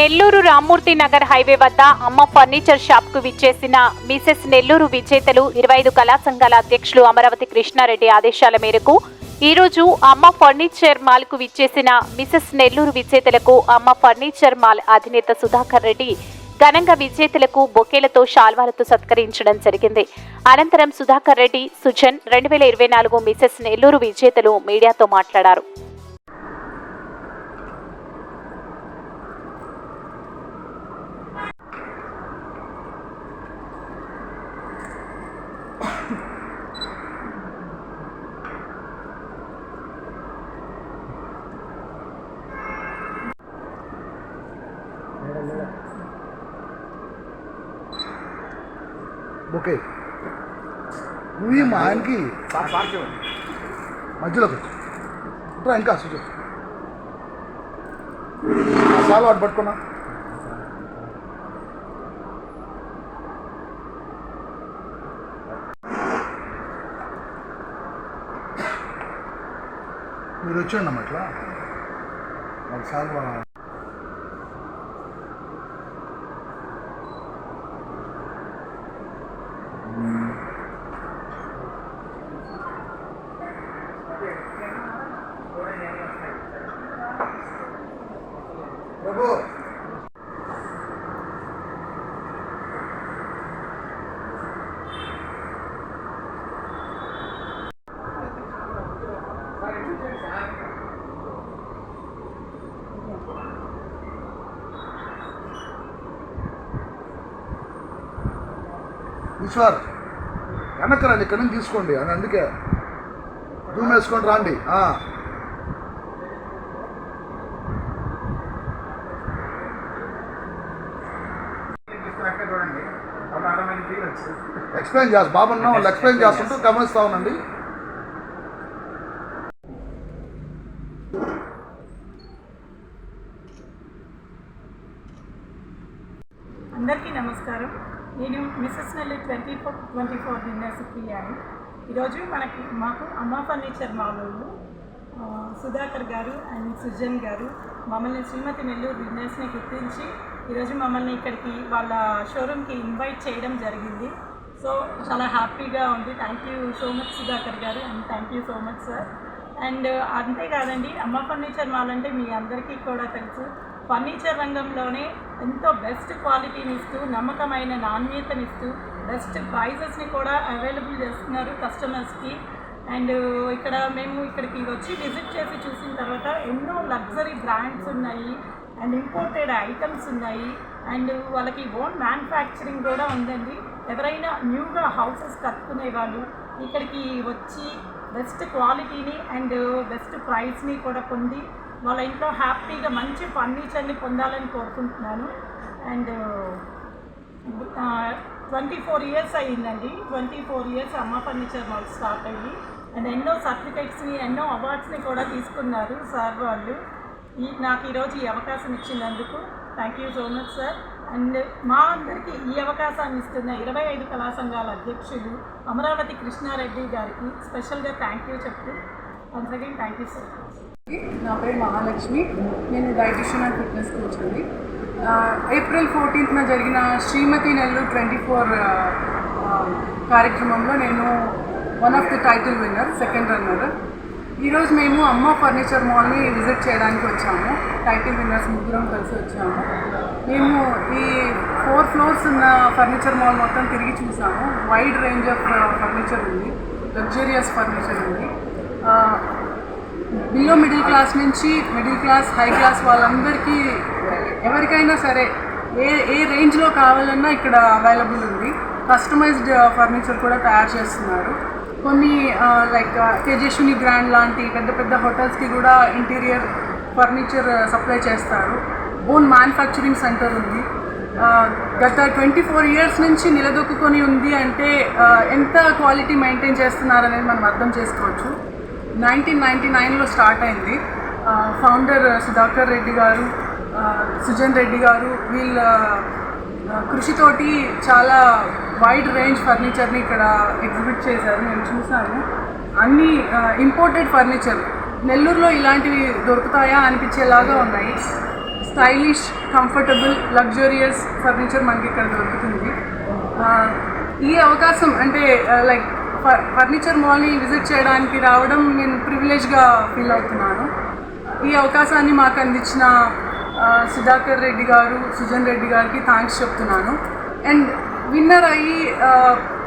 Nellore Rammurthy Nagar highway వద్ద అమ్మ furniture షాప్కు విచ్చేసిన మిసెస్ నెల్లూరు విజేతలు ఇరవై ఐదు కళా సంఘాల అధ్యక్షులు అమరావతి కృష్ణారెడ్డి ఆదేశాల మేరకు ఈ రోజు అమ్మ ఫర్నిచర్ మాల్కు విచ్చేసిన మిసెస్ నెల్లూరు విజేతలకు అమ్మ ఫర్నిచర్ మాల్ అధినేత సుధాకర్ రెడ్డి ఘనంగా విజేతలకు బొకేలతో శాల్వాలతో సత్కరించడం జరిగింది. అనంతరం సుధాకర్ రెడ్డి సుజన్ రెండు వేల ఇరవై నాలుగు మిసెస్ నెల్లూరు విజేతలు మీడియాతో మాట్లాడారు. బొకే నువ్వు ఈ మా ఆయనకి మధ్యలోకి వచ్చి. ఇంకా సుజు. చాలా వాడు పట్టుకున్నా. మీరు వచ్చండి అమ్మ ఇట్లా. ఒకసారి ఈశ్వర్ వెనక్కి రండి ఇక్కడ నుంచి తీసుకోండి అని అందుకే. రూమ్ వేసుకొని రండి. ఎక్స్ప్లెయిన్ చేస్తా. బాబన్న వాళ్ళు ఎక్స్ప్లెయిన్ చేస్తుంటూ గమనిస్తా ఉండండి అందరికీ నమస్కారం నేను mrs twenty four twenty four dinners ప్రియాని ఈరోజు మనకి మాకు అమ్మ ఫర్నిచర్ మామూలు సుధాకర్ గారు అండ్ సుజన్ గారు మమ్మల్ని శ్రీమతి నెల్లూరు బిజినెస్ని గుర్తించి ఈరోజు మమ్మల్ని ఇక్కడికి వాళ్ళ షోరూమ్కి ఇన్వైట్ చేయడం జరిగింది. సో చాలా హ్యాపీగా ఉంది. Thank you so much Sudhakar garu and thank you so much sir and అంతేకాదండి అమ్మ ఫర్నిచర్ మాల్ అంటే మీ అందరికీ కూడా తెలుసు. ఫర్నిచర్ రంగంలోనే ఎంతో బెస్ట్ క్వాలిటీని ఇస్తూ నమ్మకమైన నాణ్యతనిస్తూ బెస్ట్ ప్రైజెస్ని కూడా అవైలబుల్ చేస్తున్నారు కస్టమర్స్కి అండ్ ఇక్కడ మేము ఇక్కడికి వచ్చి విజిట్ చేసి చూసిన తర్వాత ఎన్నో లగ్జరీ బ్రాండ్స్ ఉన్నాయి అండ్ ఇంపోర్టెడ్ ఐటమ్స్ ఉన్నాయి అండ్ వాళ్ళకి ఓన్ మ్యానుఫ్యాక్చరింగ్ కూడా ఉందండి. ఎవరైనా న్యూగా హౌసెస్ కట్టుకునే వాళ్ళు ఇక్కడికి వచ్చి బెస్ట్ క్వాలిటీని అండ్ బెస్ట్ ప్రైస్ని కూడా పొంది వాళ్ళ ఇంట్లో హ్యాపీగా మంచి ఫర్నిచర్ని పొందాలని కోరుకుంటున్నాను. అండ్ ట్వంటీ ఫోర్ ఇయర్స్ అయ్యిందండి. Twenty four years Amma furniture mall start అయ్యి అండ్ ఎన్నో సర్టిఫికేట్స్ని ఎన్నో అవార్డ్స్ని కూడా తీసుకున్నారు సార్ వాళ్ళు. ఈ నాకు ఈరోజు ఈ అవకాశం ఇచ్చినందుకు thank you so much sir. And మా అందరికీ ఈ అవకాశాన్ని ఇస్తున్న ఇరవై ఐదు కళా సంఘాల అధ్యక్షులు అమరావతి కృష్ణారెడ్డి గారికి స్పెషల్గా థ్యాంక్ యూ చెప్తూ once again thank you sir much నా పేరు మహాలక్ష్మి. నేను డైటిషియన్ అండ్ ఫిట్నెస్ కోచ్ అండి. ఏప్రిల్ ఫోర్టీన్త్న జరిగిన శ్రీమతి నెల్లూరు ట్వంటీ ఫోర్ కార్యక్రమంలో నేను one of the title winner second runner. ఈరోజు మేము అమ్మ ఫర్నిచర్ మాల్ని విజిట్ చేయడానికి వచ్చాము. టైటిల్ విన్నర్స్ ముగ్గురం కలిసి వచ్చాము. మేము ఈ ఫోర్ ఫ్లోర్స్ ఉన్న ఫర్నిచర్ మాల్ మొత్తం తిరిగి చూసాము. వైడ్ రేంజ్ ఆఫ్ ఫర్నిచర్ ఉంది. లగ్జరియస్ ఫర్నిచర్ ఉంది. బిలో మిడిల్ క్లాస్ నుంచి మిడిల్ క్లాస్ హై క్లాస్ వాళ్ళందరికీ ఎవరికైనా సరే ఏ ఏ రేంజ్లో కావాలన్నా ఇక్కడ అవైలబుల్ ఉంది. కస్టమైజ్డ్ ఫర్నిచర్ కూడా తయారు చేస్తున్నారు. కొన్ని లైక్ తేజస్విని గ్రాండ్ లాంటి పెద్ద పెద్ద హోటల్స్కి కూడా ఇంటీరియర్ ఫర్నిచర్ సప్లై చేస్తారు. ఓన్ మ్యానుఫ్యాక్చరింగ్ సెంటర్ ఉంది. గత ట్వంటీ ఫోర్ ఇయర్స్ నుంచి నిలదొక్కుని ఉంది అంటే ఎంత క్వాలిటీ మెయింటైన్ చేస్తున్నారనేది మనం అర్థం చేసుకోవచ్చు. నైన్టీన్ నైన్టీ నైన్లో స్టార్ట్ అయింది. ఫౌండర్ సుధాకర్ రెడ్డి గారు సుజన్ రెడ్డి గారు వీళ్ళ కృషితోటి చాలా వైడ్ రేంజ్ ఫర్నిచర్ని ఇక్కడ ఎగ్జిబిట్ చేశారు. నేను చూశాను. అన్ని ఇంపోర్టెడ్ ఫర్నిచర్ నెల్లూరులో ఇలాంటివి దొరుకుతాయా అనిపించేలాగా ఉన్నాయి. స్టైలిష్ కంఫర్టబుల్ లగ్జూరియస్ ఫర్నిచర్ మనకి ఇక్కడ దొరుకుతుంది. ఈ అవకాశం అంటే లైక్ ఫర్నిచర్ మాల్ని విజిట్ చేయడానికి రావడం నేను ప్రివిలేజ్గా ఫీల్ అవుతున్నాను. ఈ అవకాశాన్ని మాకు అందించిన సుధాకర్ రెడ్డి గారు సుజన్ రెడ్డి గారికి థ్యాంక్స్ చెప్తున్నాను. అండ్ విన్నర్ అయ్యి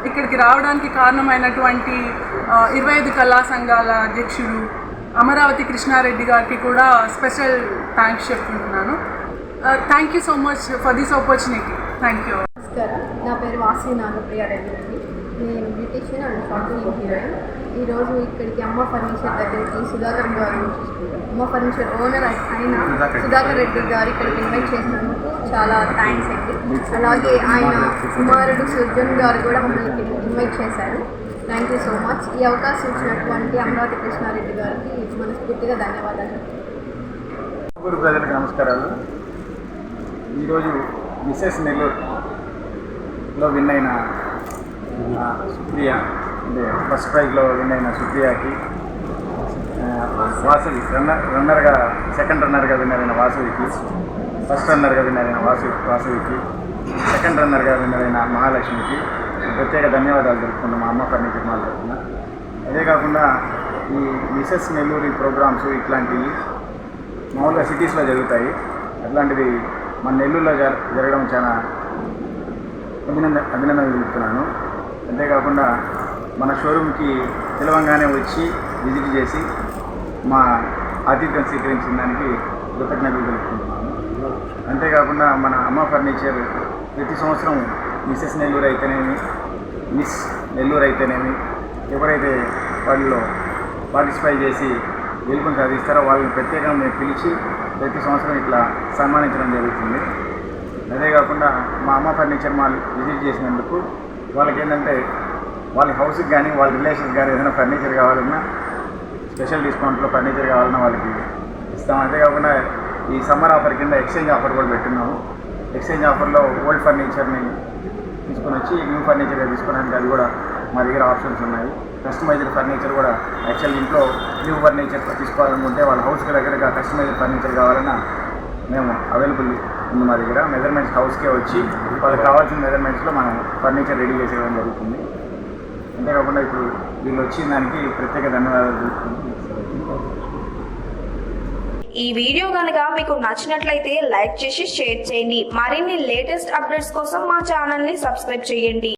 ఇక్కడికి రావడానికి కారణమైనటువంటి ఇరవై ఐదు కళా సంఘాల అధ్యక్షుడు అమరావతి కృష్ణారెడ్డి గారికి కూడా స్పెషల్ థ్యాంక్స్ చెప్పుకుంటున్నాను thank you so much for this opportunity. Thank you. నమస్కారం. నా పేరు వాసి నాగప్రియ రెడ్డి నేను బ్యూటిషియన్ అండ్ షాపింగ్ హీరోయిన్ ఈరోజు ఇక్కడికి అమ్మ ఫర్నిచర్ దగ్గరికి సుధాకర్ గారు అమ్మ ఫర్నిచర్ ఓనర్ అయిన సుధాకర్ రెడ్డి గారు ఇక్కడికి ఇన్వైట్ చేసినందుకు చాలా థ్యాంక్స్ అండి. అలాగే ఆయన కుమారుడు సుర్జన్ గారు కూడా మమ్మల్ని ఇన్వైట్ చేశారు. థ్యాంక్ యూ సో మచ్ ఈ అవకాశం ఇచ్చినటువంటి అమరావతి కృష్ణారెడ్డి గారికి మనస్ఫూర్తిగా ధన్యవాదాలు. ప్రజలకు నమస్కారాలు. ఈరోజు మిస్సెస్ నెల్లూరులో విన్ అయిన సుప్రియ అంటే ఫస్ట్ ప్రైజ్లో విన్ అయిన సుప్రియకి వాసవి రన్నర్ రన్నర్గా సెకండ్ రన్నర్గా విన్నర్ అయిన వాసవికి ఫస్ట్ రన్నర్గా విన్నర్ అయిన వాసు వాసవికి సెకండ్ రన్నర్గా విన్నర్ అయిన మహాలక్ష్మికి ప్రత్యేక ధన్యవాదాలు తెలుపుకున్నాం మా అమ్మ ఫర్నిచర్ మాల్ తరఫున అదే కాకుండా ఈ మిసెస్ నెల్లూరి ప్రోగ్రామ్స్ ఇట్లాంటివి మామూలుగా సిటీస్లో జరుగుతాయి. అట్లాంటిది మన నెల్లూరులో జరగడం చాలా అభినంద అభినందనలు తెలుపుతున్నాను. అంతేకాకుండా మన షోరూమ్కి తెలవంగానే వచ్చి విజిట్ చేసి మా ఆతిథ్యం స్వీకరించిన దానికి కృతజ్ఞతలు తెలుపుకుంటున్నాము. అంతేకాకుండా మన అమ్మ ఫర్నిచర్ ప్రతి సంవత్సరం మిస్సెస్ నెల్లూరు అయితేనేమి మిస్ నెల్లూరు అయితేనేమి ఎవరైతే వాళ్ళలో పార్టిసిపై చేసి గెలుపుని సాధిస్తారో వాళ్ళని ప్రత్యేకంగా మేము పిలిచి ప్రతి సంవత్సరం ఇట్లా సన్మానించడం జరుగుతుంది. అదే కాకుండా మా అమ్మ ఫర్నిచర్ మాల్ విజిట్ చేసినందుకు వాళ్ళకి ఏంటంటే వాళ్ళ హౌస్కి కానీ వాళ్ళ రిలేషన్స్ కానీ ఏదైనా ఫర్నిచర్ కావాలన్నా స్పెషల్ డిస్కౌంట్లో ఫర్నిచర్ కావాలన్నా వాళ్ళకి ఇస్తాం. అంతేకాకుండా ఈ సమ్మర్ ఆఫర్ కింద ఎక్స్చేంజ్ ఆఫర్ కూడా పెట్టున్నాము. ఎక్స్చేంజ్ ఆఫర్లో ఓల్డ్ ఫర్నిచర్ని తీసుకొని వచ్చి న్యూ ఫర్నిచర్గా తీసుకోవడానికి అది కూడా మా దగ్గర ఆప్షన్స్ ఉన్నాయి. కస్టమైజ్డ్ ఫర్నిచర్ కూడా యాక్చువల్ ఇంట్లో న్యూ ఫర్నిచర్ తీసుకోవాలనుకుంటే వాళ్ళ హౌస్కి దగ్గరగా కస్టమైజ్డ్ ఫర్నిచర్ కావాలన్నా మేము అవైలబుల్ ఉంది మా దగ్గర. మెజర్మెంట్స్ హౌస్కే వచ్చి వాళ్ళకి కావాల్సిన మెజర్మెంట్స్లో మనం ఫర్నిచర్ రెడీ చేసేయడం జరుగుతుంది. అంతేకాకుండా ఇప్పుడు వీళ్ళు వచ్చిన దానికి ప్రత్యేక ధన్యవాదాలు తెలుపుకుంటూ ఈ వీడియో కనుక మీకు నచ్చినట్లయితే లైక్ చేసి షేర్ చేయండి. మరిన్ని లేటెస్ట్ అప్డేట్స్ కోసం మా ఛానల్ని సబ్స్క్రైబ్ చేయండి.